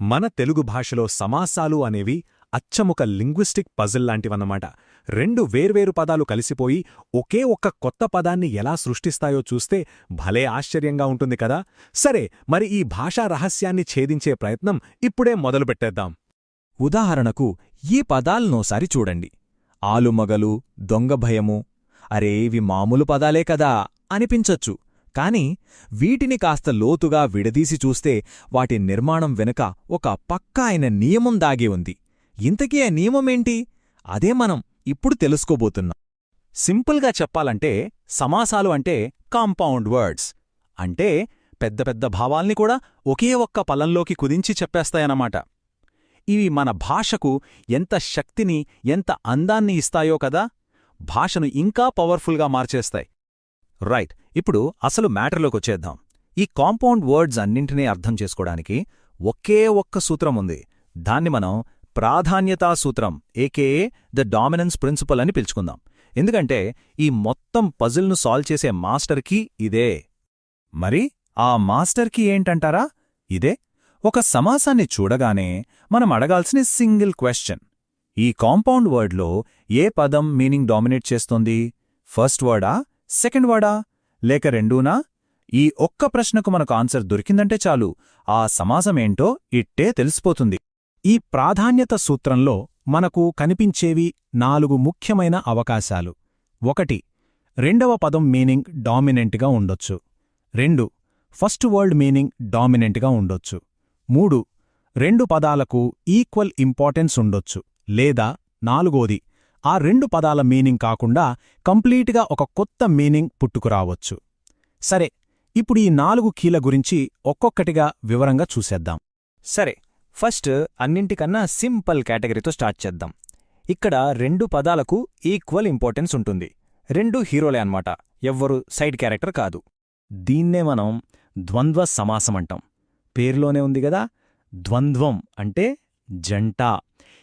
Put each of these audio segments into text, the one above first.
మన తెలుగు భాషలో సమాసాలు అనేవి అచ్చముక లింగ్విస్టిక్ పజిల్ లాంటివన్నమాట. రెండు వేర్వేరు పదాలు కలిసిపోయి ఒకే ఒక్క కొత్త పదాన్ని ఎలా సృష్టిస్తాయో చూస్తే భలే ఆశ్చర్యంగా ఉంటుంది కదా. సరే మరి ఈ భాషా రహస్యాన్ని ఛేదించే ప్రయత్నం ఇప్పుడే మొదలుపెట్టేద్దాం. ఉదాహరణకు ఈ పదాలనోసారి చూడండి. ఆలుమగలు దొంగభయము అరే ఇవి మామూలు పదాలే కదా అనిపించొచ్చు. కాని వీటిని కాస్త లోతుగా విడదీసి చూస్తే వాటి నిర్మాణం వెనుక ఒక పక్కా అయిన నియమం దాగి ఉంది. ఇంతకీ ఆ నియమమేంటి అదే మనం ఇప్పుడు తెలుసుకోబోతున్నాం. సింపుల్గా చెప్పాలంటే సమాసాలు అంటే కాంపౌండ్ వర్డ్స్. అంటే పెద్ద పెద్ద భావాల్ని కూడా ఒకే ఒక్క పలంలోకి కుదించి చెప్పేస్తాయన్నమాట. ఇవి మన భాషకు ఎంత శక్తిని ఎంత అందాన్ని ఇస్తాయో కదా? భాషను ఇంకా పవర్ఫుల్గా మార్చేస్తాయి. రైట్ ఇప్పుడు అసలు మ్యాటర్లోకి వచ్చేద్దాం. ఈ కాంపౌండ్ వర్డ్స్ అన్నింటినీ అర్థం చేసుకోవడానికి ఒకే ఒక్క సూత్రం ఉంది. దాన్ని మనం ప్రాధాన్యతా సూత్రం ఏకేఏ ద డామినెన్స్ ప్రిన్సిపల్ అని పిలుచుకుందాం. ఎందుకంటే ఈ మొత్తం పజిల్ను సాల్వ్ చేసే మాస్టర్కి ఇదే. మరి ఆ మాస్టర్కి ఏంటంటారా? ఇదే. ఒక సమాసాన్ని చూడగానే మనం అడగాల్సిన సింగిల్ క్వశ్చన్. ఈ కాంపౌండ్ వర్డ్లో ఏ పదం మీనింగ్ డామినేట్ చేస్తోంది? ఫస్ట్ వర్డా? సెకండ్ వాడా? లేక రెండూనా? ఈ ఒక్క ప్రశ్నకు మనకు ఆన్సర్ దొరికిందంటే చాలు. ఆ సమాసమేంటో ఇట్టే తెలిసిపోతుంది. ఈ ప్రాధాన్యత సూత్రంలో మనకు కనిపించేవి నాలుగు ముఖ్యమైన అవకాశాలు. ఒకటి రెండవ పదం మీనింగ్ డామినెంట్గా ఉండొచ్చు. రెండు ఫస్ట్ వరల్డ్ మీనింగ్ డామినెంట్గా ఉండొచ్చు. మూడు రెండు పదాలకు ఈక్వల్ ఇంపార్టెన్స్ ఉండొచ్చు. లేదా నాలుగోది ఆ రెండు పదాల మీనింగ్ కాకుండా కంప్లీట్గా ఒక కొత్త మీనింగ్ పుట్టుకురావచ్చు. సరే ఇప్పుడు ఈ నాలుగు కీల గురించి ఒక్కొక్కటిగా వివరంగా చూసేద్దాం. సరే ఫస్ట్ అన్నింటికన్నా సింపుల్ కేటగిరీతో స్టార్ట్ చేద్దాం. ఇక్కడ రెండు పదాలకు ఈక్వల్ ఇంపార్టెన్స్ ఉంటుంది. రెండు హీరోలే అన్నమాట. ఎవ్వరు సైడ్ క్యారెక్టర్ కాదు. దీన్నే మనం ద్వంద్వ సమాసమంటాం. పేర్లోనే ఉంది గదా ద్వంద్వం అంటే జంట.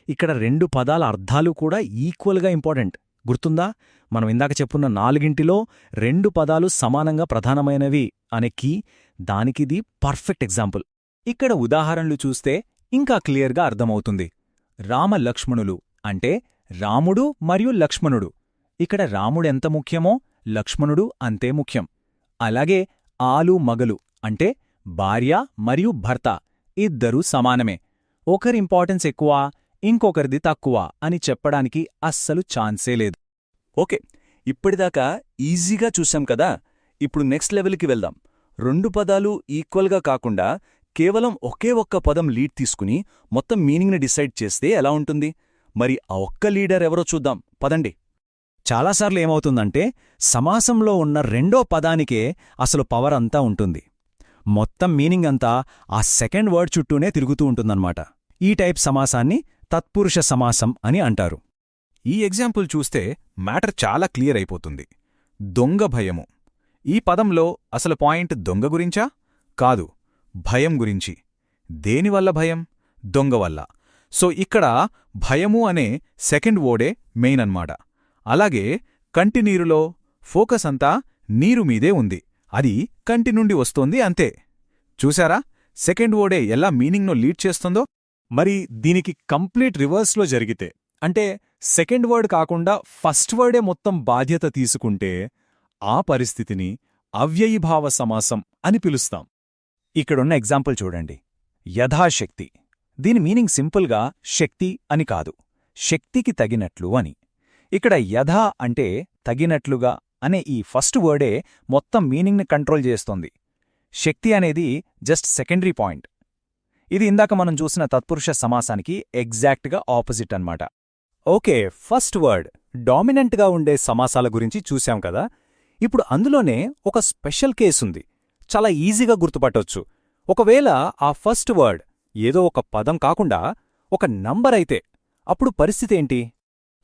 ఇక్కడ రెండు పదాల అర్థాలు కూడా ఈక్వల్గా ఇంపార్టెంట్. గుర్తుందా? మనం ఇందాక చెప్పున్న నాలుగింటిలో రెండు పదాలు సమానంగా ప్రధానమైనవి అనే కీ దానికిది పర్ఫెక్ట్ ఎగ్జాంపుల్. ఇక్కడ ఉదాహరణలు చూస్తే ఇంకా క్లియర్గా అర్థమవుతుంది. రామ లక్ష్మణులు అంటే రాముడు మరియు లక్ష్మణుడు. ఇక్కడ రాముడెంత ముఖ్యమో లక్ష్మణుడు అంతే ముఖ్యం. అలాగే ఆలు మగలు అంటే భార్య మరియు భర్త ఇద్దరూ సమానమే. ఒకరి ఇంపార్టెన్స్ ఎక్కువ ఇంకొకరిది తక్కువ అని చెప్పడానికి అస్సలు ఛాన్సే లేదు. ఓకే ఇప్పటిదాకా ఈజీగా చూశాం కదా ఇప్పుడు నెక్స్ట్ లెవెల్కి వెళ్దాం. రెండు పదాలు ఈక్వల్గా కాకుండా కేవలం ఒకే ఒక్క పదం లీడ్ తీసుకుని మొత్తం మీనింగ్ని డిసైడ్ చేస్తే ఎలా ఉంటుంది? మరి ఆ ఒక్క లీడర్ ఎవరో చూద్దాం పదండి. చాలాసార్లు ఏమవుతుందంటే సమాసంలో ఉన్న రెండో పదానికే అసలు పవర్ అంతా ఉంటుంది. మొత్తం మీనింగ్ అంతా ఆ సెకండ్ వర్డ్ చుట్టూనే తిరుగుతూ ఉంటుందన్నమాట. ఈ టైప్ సమాసాన్ని తత్పురుష సమాసం అని అంటారు. ఈ ఎగ్జాంపుల్ చూస్తే మ్యాటర్ చాలా క్లియర్ అయిపోతుంది. దొంగ భయము. ఈ పదంలో అసలు పాయింట్ దొంగ గురించా? కాదు భయం గురించి. దేనివల్ల భయం? దొంగ వల్ల. సో ఇక్కడ భయము అనే సెకండ్ వర్డే మెయిన్ అన్మాట అలాగే కంటినీరులో ఫోకస్ అంతా నీరు మీదే ఉంది. అది కంటి నుండి వస్తోంది అంతే. చూశారా? సెకండ్ వర్డే ఎలా మీనింగ్ను లీడ్ చేస్తుందో? మరి దీనికి కంప్లీట్ రివర్స్లో జరిగితే అంటే సెకండ్ వర్డ్ కాకుండా ఫస్ట్ వర్డే మొత్తం బాధ్యత తీసుకుంటే ఆ పరిస్థితిని అవ్యయీభావ సమాసం అని పిలుస్తాం. ఇక్కడున్న ఎగ్జాంపుల్ చూడండి. యథాశక్తి. దీని మీనింగ్ సింపుల్గా శక్తి అని కాదు. శక్తికి తగినట్లు అని. ఇక్కడ యథా అంటే తగినట్లుగా అనే ఈ ఫస్ట్ వర్డే మొత్తం మీనింగ్ని కంట్రోల్ చేస్తోంది. శక్తి అనేది జస్ట్ సెకండరీ పాయింట్. ఇది ఇందాక మనం చూసిన తత్పురుష సమాసానికి ఎగ్జాక్ట్గా ఆపోజిట్ అన్నమాట. Okay first word. డామినెంట్గా ఉండే సమాసాల గురించి చూశాం కదా? ఇప్పుడు అందులోనే ఒక స్పెషల్ కేసుంది. చాలా ఈజీగా గుర్తుపట్టొచ్చు. ఒకవేళ ఆ ఫస్ట్ వర్డ్ ఏదో ఒక పదం కాకుండా ఒక నంబర్ అయితే అప్పుడు పరిస్థితి ఏంటి?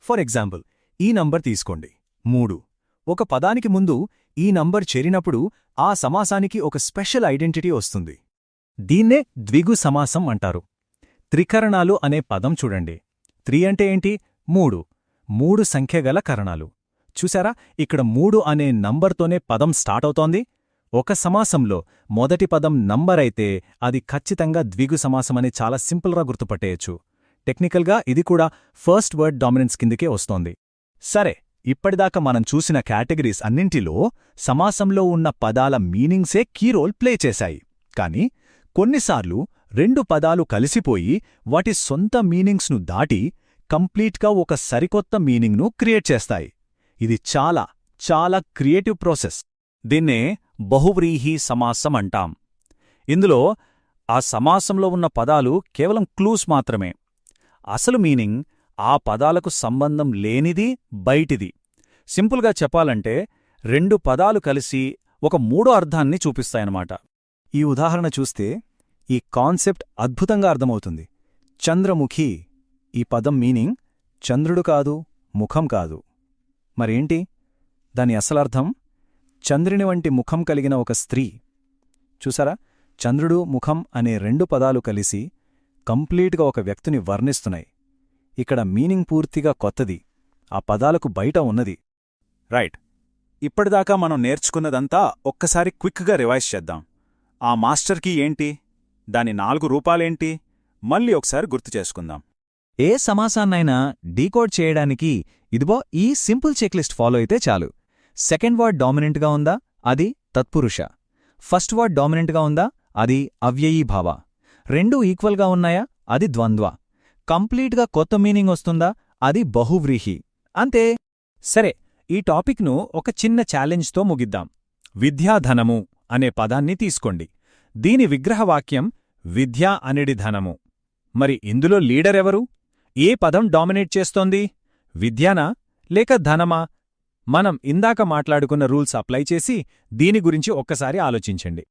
ఫర్ ఎగ్జాంపుల్ ఈ నంబర్ తీసుకోండి. మూడు. ఒక పదానికి ముందు ఈ నంబర్ చేరినప్పుడు ఆ సమాసానికి ఒక స్పెషల్ ఐడెంటిటీ వస్తుంది. దీన్నే ద్విగు సమాసం అంటారు. త్రికరణాలు అనే పదం చూడండి. త్రీ అంటే ఏంటి? మూడు. మూడు సంఖ్యగల కరణాలు. చూసారా ఇక్కడ మూడు అనే నంబర్తోనే పదం స్టార్ట్ అవుతోంది. ఒక సమాసంలో మొదటి పదం నంబర్ అయితే అది ఖచ్చితంగా ద్విగు సమాసమని చాలా సింపుల్గా గుర్తుపట్టేయచ్చు. టెక్నికల్గా ఇది కూడా ఫస్ట్ వర్డ్ డామినెన్స్ కిందకే వస్తోంది. సరే ఇప్పటిదాకా మనం చూసిన కేటగిరీస్ అన్నింటిలో సమాసంలో ఉన్న పదాల మీనింగ్సే కీ రోల్ ప్లే చేశాయి. కానీ కొన్నిసార్లు రెండు పదాలు కలిసిపోయి వాటి సొంత మీనింగ్స్ను దాటి కంప్లీట్గా ఒక సరికొత్త మీనింగ్ను క్రియేట్ చేస్తాయి. ఇది చాలా చాలా క్రియేటివ్ ప్రాసెస్. దీన్నే బహువ్రీహి సమాసం అంటాం. ఇందులో ఆ సమాసంలో ఉన్న పదాలు కేవలం క్లూస్ మాత్రమే. అసలు మీనింగ్ ఆ పదాలకు సంబంధం లేనిది బయటిది. సింపుల్గా చెప్పాలంటే రెండు పదాలు కలిసి ఒక మూడో అర్థాన్ని చూపిస్తాయన్నమాట. ఈ ఉదాహరణ చూస్తే ఈ కాన్సెప్ట్ అద్భుతంగా అర్థమవుతుంది. చంద్రముఖి ఈ పదం మీనింగ్ చంద్రుడు కాదు ముఖం కాదు. మరేంటి? దాని అసలర్థం చంద్రుని వంటి ముఖం కలిగిన ఒక స్త్రీ. చూసారా? చంద్రుడు ముఖం అనే రెండు పదాలు కలిసి కంప్లీట్గా ఒక వ్యక్తిని వర్ణిస్తున్నాయి. ఇక్కడ మీనింగ్ పూర్తిగా కొత్తది. ఆ పదాలకు బయట ఉన్నది. రైట్. ఇప్పటిదాకా మనం నేర్చుకున్నదంతా ఒక్కసారి క్విక్గా రివైజ్ చేద్దాం. ఆ మాస్టర్కి ఏంటి? దాని నాలుగు రూపాలేంటి? మళ్ళీ ఒకసారి గుర్తు చేసుకుందాం. ఏ సమాసాన్నైనా డీకోడ్ చేయడానికి ఇదిగో ఈ సింపుల్ చెక్లిస్ట్ ఫాలో అయితే చాలు. సెకండ్ వర్డ్ డామినెంట్గా ఉందా? అది తత్పురుష. ఫస్ట్ వర్డ్ డామినెంట్గా ఉందా? అది అవ్యయీభావ రెండూ ఈక్వల్గా ఉన్నాయా? అది ద్వంద్వ. కంప్లీట్గా కొత్త మీనింగ్ వస్తుందా? అది బహువ్రీహి. అంతే. సరే ఈ టాపిక్ను ఒక చిన్న ఛాలెంజ్తో ముగిద్దాం. విద్యాధనము. అనే పదాన్ని తీసుకోండి. దీని విగ్రహవాక్యం విద్య అనిడి ధనము. మరి ఇందులో లీడరెవరు? ఏ పదం డామినేట్ చేస్తోంది? విద్యానా లేక ధనమా? మనం ఇందాక మాట్లాడుకున్న రూల్స్ అప్లై చేసి దీని గురించి ఒక్కసారి ఆలోచించండి.